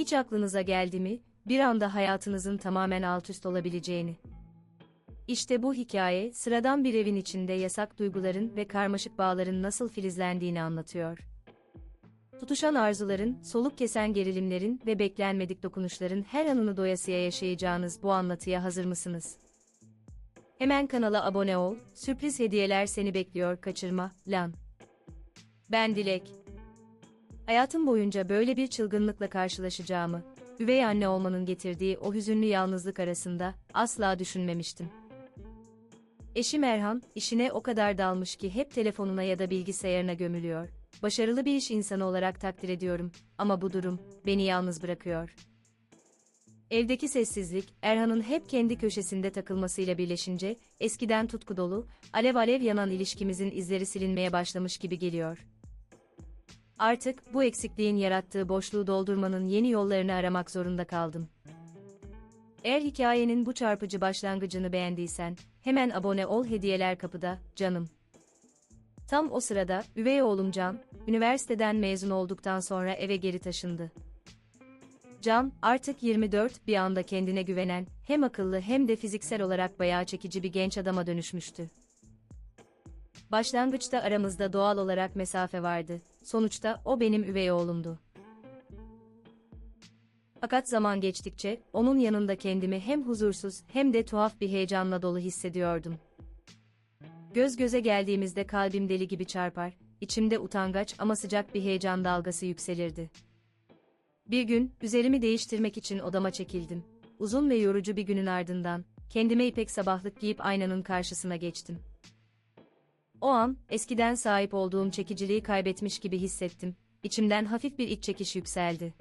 Hiç aklınıza geldi mi, bir anda hayatınızın tamamen alt üst olabileceğini? İşte bu hikaye, sıradan bir evin içinde yasak duyguların ve karmaşık bağların nasıl filizlendiğini anlatıyor. Tutuşan arzuların, soluk kesen gerilimlerin ve beklenmedik dokunuşların her anını doyasıya yaşayacağınız bu anlatıya hazır mısınız? Hemen kanala abone ol, sürpriz hediyeler seni bekliyor kaçırma, lan. Ben Dilek. Hayatım boyunca böyle bir çılgınlıkla karşılaşacağımı, üvey anne olmanın getirdiği o hüzünlü yalnızlık arasında asla düşünmemiştim. Eşim Erhan, işine o kadar dalmış ki hep telefonuna ya da bilgisayarına gömülüyor. Başarılı bir iş insanı olarak takdir ediyorum ama bu durum beni yalnız bırakıyor. Evdeki sessizlik, Erhan'ın hep kendi köşesinde takılmasıyla birleşince, eskiden tutku dolu, alev alev yanan ilişkimizin izleri silinmeye başlamış gibi geliyor. Artık bu eksikliğin yarattığı boşluğu doldurmanın yeni yollarını aramak zorunda kaldım. Eğer hikayenin bu çarpıcı başlangıcını beğendiysen, hemen abone ol hediyeler kapıda, canım. Tam o sırada, üvey oğlum Can, üniversiteden mezun olduktan sonra eve geri taşındı. Can, artık 24, bir anda kendine güvenen, hem akıllı hem de fiziksel olarak bayağı çekici bir genç adama dönüşmüştü. Başlangıçta aramızda doğal olarak mesafe vardı, sonuçta o benim üvey oğlumdu. Fakat zaman geçtikçe, onun yanında kendimi hem huzursuz hem de tuhaf bir heyecanla dolu hissediyordum. Göz göze geldiğimizde kalbim deli gibi çarpar, içimde utangaç ama sıcak bir heyecan dalgası yükselirdi. Bir gün, üzerimi değiştirmek için odama çekildim. Uzun ve yorucu bir günün ardından, kendime ipek sabahlık giyip aynanın karşısına geçtim. O an, eskiden sahip olduğum çekiciliği kaybetmiş gibi hissettim. İçimden hafif bir iç çekiş yükseldi.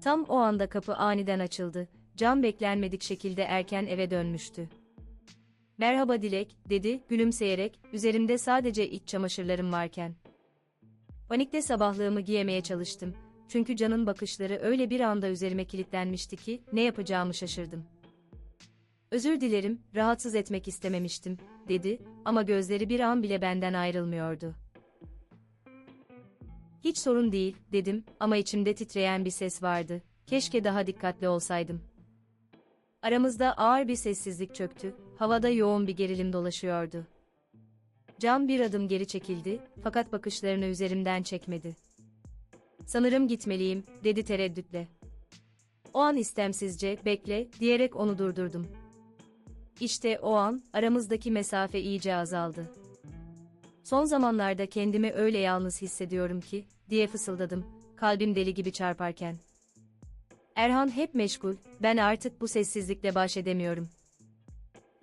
Tam o anda kapı aniden açıldı. Can beklenmedik şekilde erken eve dönmüştü. Merhaba Dilek, dedi, gülümseyerek, üzerimde sadece iç çamaşırlarım varken. Panikte sabahlığımı giyemeye çalıştım. Çünkü Can'ın bakışları öyle bir anda üzerime kilitlenmişti ki, ne yapacağımı şaşırdım. Özür dilerim, rahatsız etmek istememiştim, dedi, ama gözleri bir an bile benden ayrılmıyordu. Hiç sorun değil, dedim, ama içimde titreyen bir ses vardı, keşke daha dikkatli olsaydım. Aramızda ağır bir sessizlik çöktü, havada yoğun bir gerilim dolaşıyordu. Can bir adım geri çekildi, fakat bakışlarını üzerimden çekmedi. Sanırım gitmeliyim, dedi tereddütle. O an istemsizce, bekle, diyerek onu durdurdum. İşte o an, aramızdaki mesafe iyice azaldı. Son zamanlarda kendimi öyle yalnız hissediyorum ki, diye fısıldadım, kalbim deli gibi çarparken. Erhan hep meşgul, ben artık bu sessizlikle baş edemiyorum.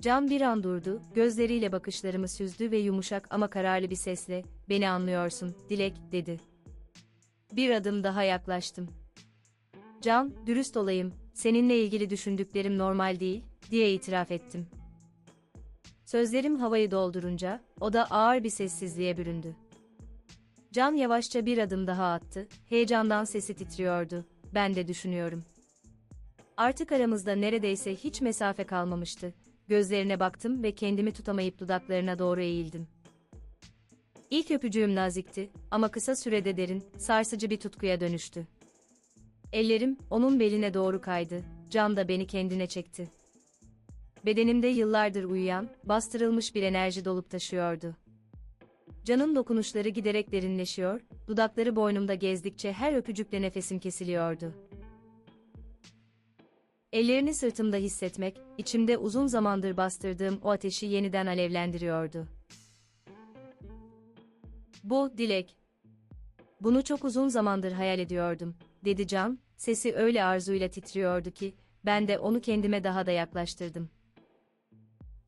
Can bir an durdu, gözleriyle bakışlarımı süzdü ve yumuşak ama kararlı bir sesle, beni anlıyorsun, Dilek, dedi. Bir adım daha yaklaştım. Can, dürüst olayım, seninle ilgili düşündüklerim normal değil, diye itiraf ettim. Sözlerim havayı doldurunca, o da ağır bir sessizliğe büründü. Can yavaşça bir adım daha attı, heyecandan sesi titriyordu, ben de düşünüyorum. Artık aramızda neredeyse hiç mesafe kalmamıştı, gözlerine baktım ve kendimi tutamayıp dudaklarına doğru eğildim. İlk öpücüğüm nazikti ama kısa sürede derin, sarsıcı bir tutkuya dönüştü. Ellerim onun beline doğru kaydı, Can da beni kendine çekti. Bedenimde yıllardır uyuyan, bastırılmış bir enerji dolup taşıyordu. Can'ın dokunuşları giderek derinleşiyor, dudakları boynumda gezdikçe her öpücükle nefesim kesiliyordu. Ellerini sırtımda hissetmek, içimde uzun zamandır bastırdığım o ateşi yeniden alevlendiriyordu. Bu, Dilek. Bunu çok uzun zamandır hayal ediyordum, dedi Can, sesi öyle arzuyla titriyordu ki, ben de onu kendime daha da yaklaştırdım.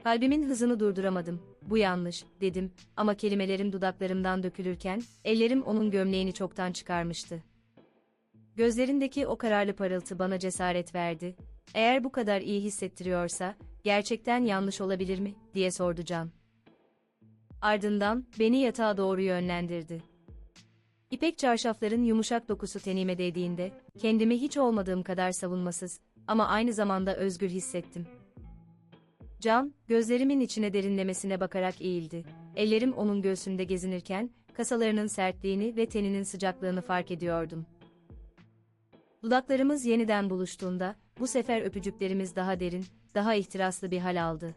Kalbimin hızını durduramadım, bu yanlış, dedim, ama kelimelerim dudaklarımdan dökülürken, ellerim onun gömleğini çoktan çıkarmıştı. Gözlerindeki o kararlı parıltı bana cesaret verdi. Eğer bu kadar iyi hissettiriyorsa, gerçekten yanlış olabilir mi, diye sordu Can. Ardından, beni yatağa doğru yönlendirdi. İpek çarşafların yumuşak dokusu tenime değdiğinde, kendimi hiç olmadığım kadar savunmasız, ama aynı zamanda özgür hissettim. Can, gözlerimin içine derinlemesine bakarak eğildi. Ellerim onun göğsünde gezinirken, kasalarının sertliğini ve teninin sıcaklığını fark ediyordum. Dudaklarımız yeniden buluştuğunda, bu sefer öpücüklerimiz daha derin, daha ihtiraslı bir hal aldı.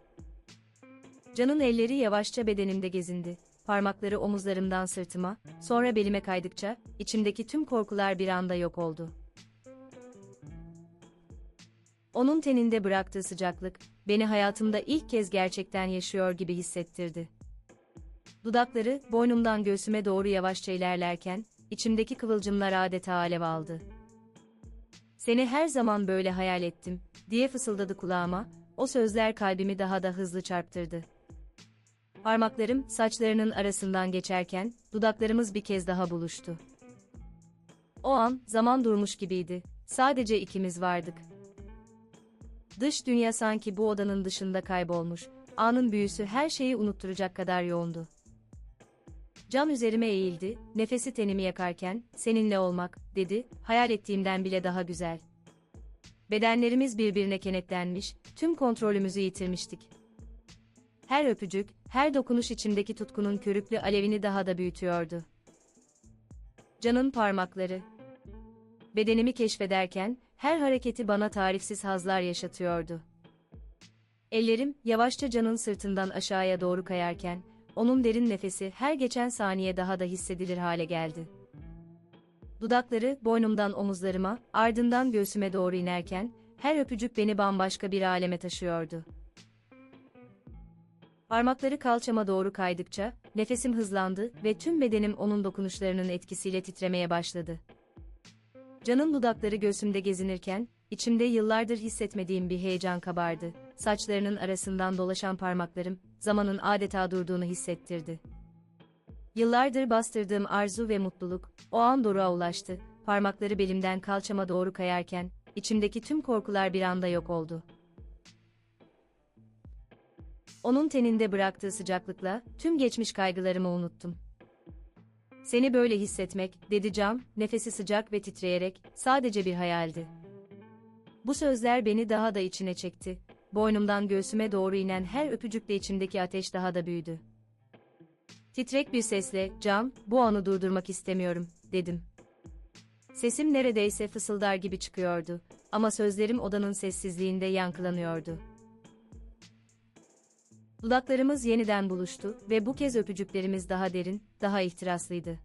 Can'ın elleri yavaşça bedenimde gezindi. Parmakları omuzlarımdan sırtıma, sonra belime kaydıkça, içimdeki tüm korkular bir anda yok oldu. Onun teninde bıraktığı sıcaklık, beni hayatımda ilk kez gerçekten yaşıyor gibi hissettirdi. Dudakları, boynumdan göğsüme doğru yavaşça ilerlerken, içimdeki kıvılcımlar adeta alev aldı. Seni her zaman böyle hayal ettim, diye fısıldadı kulağıma, o sözler kalbimi daha da hızlı çarptırdı. Parmaklarım, saçlarının arasından geçerken, dudaklarımız bir kez daha buluştu. O an, zaman durmuş gibiydi. Sadece ikimiz vardık. Dış dünya sanki bu odanın dışında kaybolmuş, anın büyüsü her şeyi unutturacak kadar yoğundu. Can üzerime eğildi, nefesi tenimi yakarken, seninle olmak, dedi, hayal ettiğimden bile daha güzel. Bedenlerimiz birbirine kenetlenmiş, tüm kontrolümüzü yitirmiştik. Her öpücük, her dokunuş içimdeki tutkunun körüklü alevini daha da büyütüyordu. Can'ın parmakları. Bedenimi keşfederken, her hareketi bana tarifsiz hazlar yaşatıyordu. Ellerim, yavaşça Can'ın sırtından aşağıya doğru kayarken, onun derin nefesi her geçen saniye daha da hissedilir hale geldi. Dudakları, boynumdan omuzlarıma, ardından göğsüme doğru inerken, her öpücük beni bambaşka bir aleme taşıyordu. Parmakları kalçama doğru kaydıkça, nefesim hızlandı ve tüm bedenim onun dokunuşlarının etkisiyle titremeye başladı. Can'ın dudakları göğsümde gezinirken, içimde yıllardır hissetmediğim bir heyecan kabardı. Saçlarının arasından dolaşan parmaklarım, zamanın adeta durduğunu hissettirdi. Yıllardır bastırdığım arzu ve mutluluk, o an doruğa ulaştı. Parmakları belimden kalçama doğru kayarken, içimdeki tüm korkular bir anda yok oldu. Onun teninde bıraktığı sıcaklıkla, tüm geçmiş kaygılarımı unuttum. Seni böyle hissetmek, dedi Cam, nefesi sıcak ve titreyerek, sadece bir hayaldi. Bu sözler beni daha da içine çekti. Boynumdan göğsüme doğru inen her öpücükle içimdeki ateş daha da büyüdü. Titrek bir sesle, Cam, bu anı durdurmak istemiyorum, dedim. Sesim neredeyse fısıldar gibi çıkıyordu ama sözlerim odanın sessizliğinde yankılanıyordu. Dudaklarımız yeniden buluştu ve bu kez öpücüklerimiz daha derin, daha ihtiraslıydı.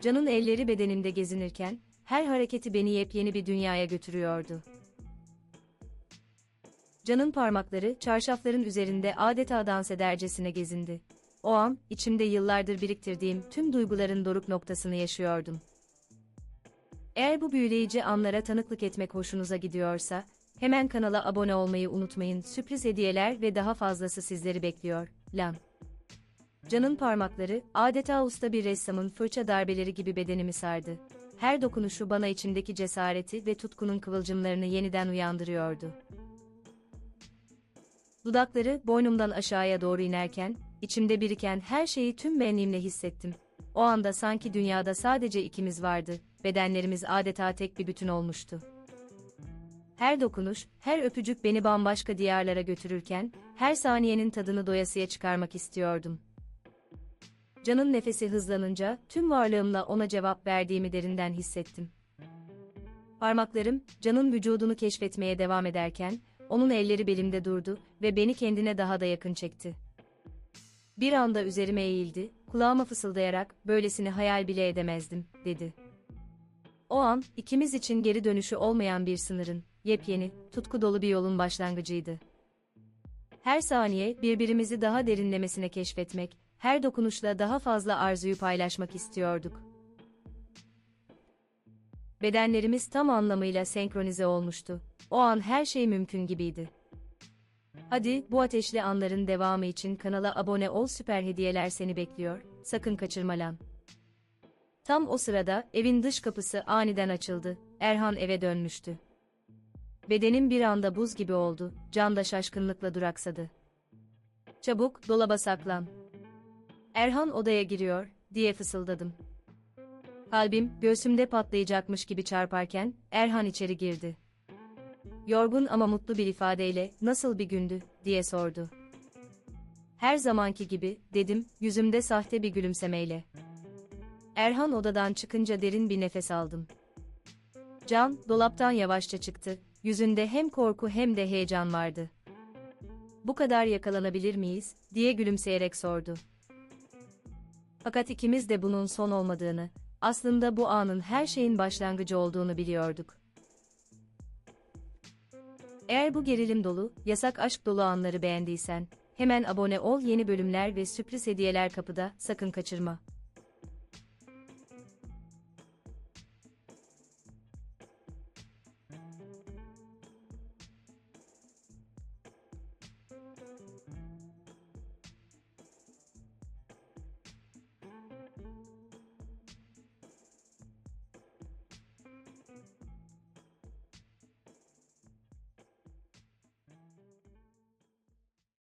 Can'ın elleri bedenimde gezinirken, her hareketi beni yepyeni bir dünyaya götürüyordu. Can'ın parmakları çarşafların üzerinde adeta dans edercesine gezindi. O an, içimde yıllardır biriktirdiğim tüm duyguların doruk noktasını yaşıyordum. Eğer bu büyüleyici anlara tanıklık etmek hoşunuza gidiyorsa, Hemen kanala abone olmayı unutmayın. Sürpriz hediyeler ve daha fazlası sizleri bekliyor. Lan. Can'ın parmakları, adeta usta bir ressamın fırça darbeleri gibi bedenimi sardı. Her dokunuşu bana içimdeki cesareti ve tutkunun kıvılcımlarını yeniden uyandırıyordu. Dudakları boynumdan aşağıya doğru inerken, içimde biriken her şeyi tüm benliğimle hissettim. O anda sanki dünyada sadece ikimiz vardı, bedenlerimiz adeta tek bir bütün olmuştu. Her dokunuş, her öpücük beni bambaşka diyarlara götürürken, her saniyenin tadını doyasıya çıkarmak istiyordum. Can'ın nefesi hızlanınca, tüm varlığımla ona cevap verdiğimi derinden hissettim. Parmaklarım, Can'ın vücudunu keşfetmeye devam ederken, onun elleri belimde durdu ve beni kendine daha da yakın çekti. Bir anda üzerime eğildi, kulağıma fısıldayarak, böylesini hayal bile edemezdim, dedi. O an, ikimiz için geri dönüşü olmayan bir sınırın, yepyeni, tutku dolu bir yolun başlangıcıydı. Her saniye birbirimizi daha derinlemesine keşfetmek, her dokunuşla daha fazla arzuyu paylaşmak istiyorduk. Bedenlerimiz tam anlamıyla senkronize olmuştu. O an her şey mümkün gibiydi. Hadi bu ateşli anların devamı için kanala abone ol süper hediyeler seni bekliyor, sakın kaçırma lan. Tam o sırada evin dış kapısı aniden açıldı, Erhan eve dönmüştü. Bedenim bir anda buz gibi oldu, can da şaşkınlıkla duraksadı. Çabuk, dolaba saklan. Erhan odaya giriyor, diye fısıldadım. Kalbim, göğsümde patlayacakmış gibi çarparken, Erhan içeri girdi. Yorgun ama mutlu bir ifadeyle, nasıl bir gündü, diye sordu. Her zamanki gibi, dedim, yüzümde sahte bir gülümsemeyle. Erhan odadan çıkınca derin bir nefes aldım. Can, dolaptan yavaşça çıktı. Yüzünde hem korku hem de heyecan vardı. Bu kadar yakalanabilir miyiz, diye gülümseyerek sordu. Fakat ikimiz de bunun son olmadığını, aslında bu anın her şeyin başlangıcı olduğunu biliyorduk. Eğer bu gerilim dolu, yasak aşk dolu anları beğendiysen, hemen abone ol yeni bölümler ve sürpriz hediyeler kapıda, sakın kaçırma.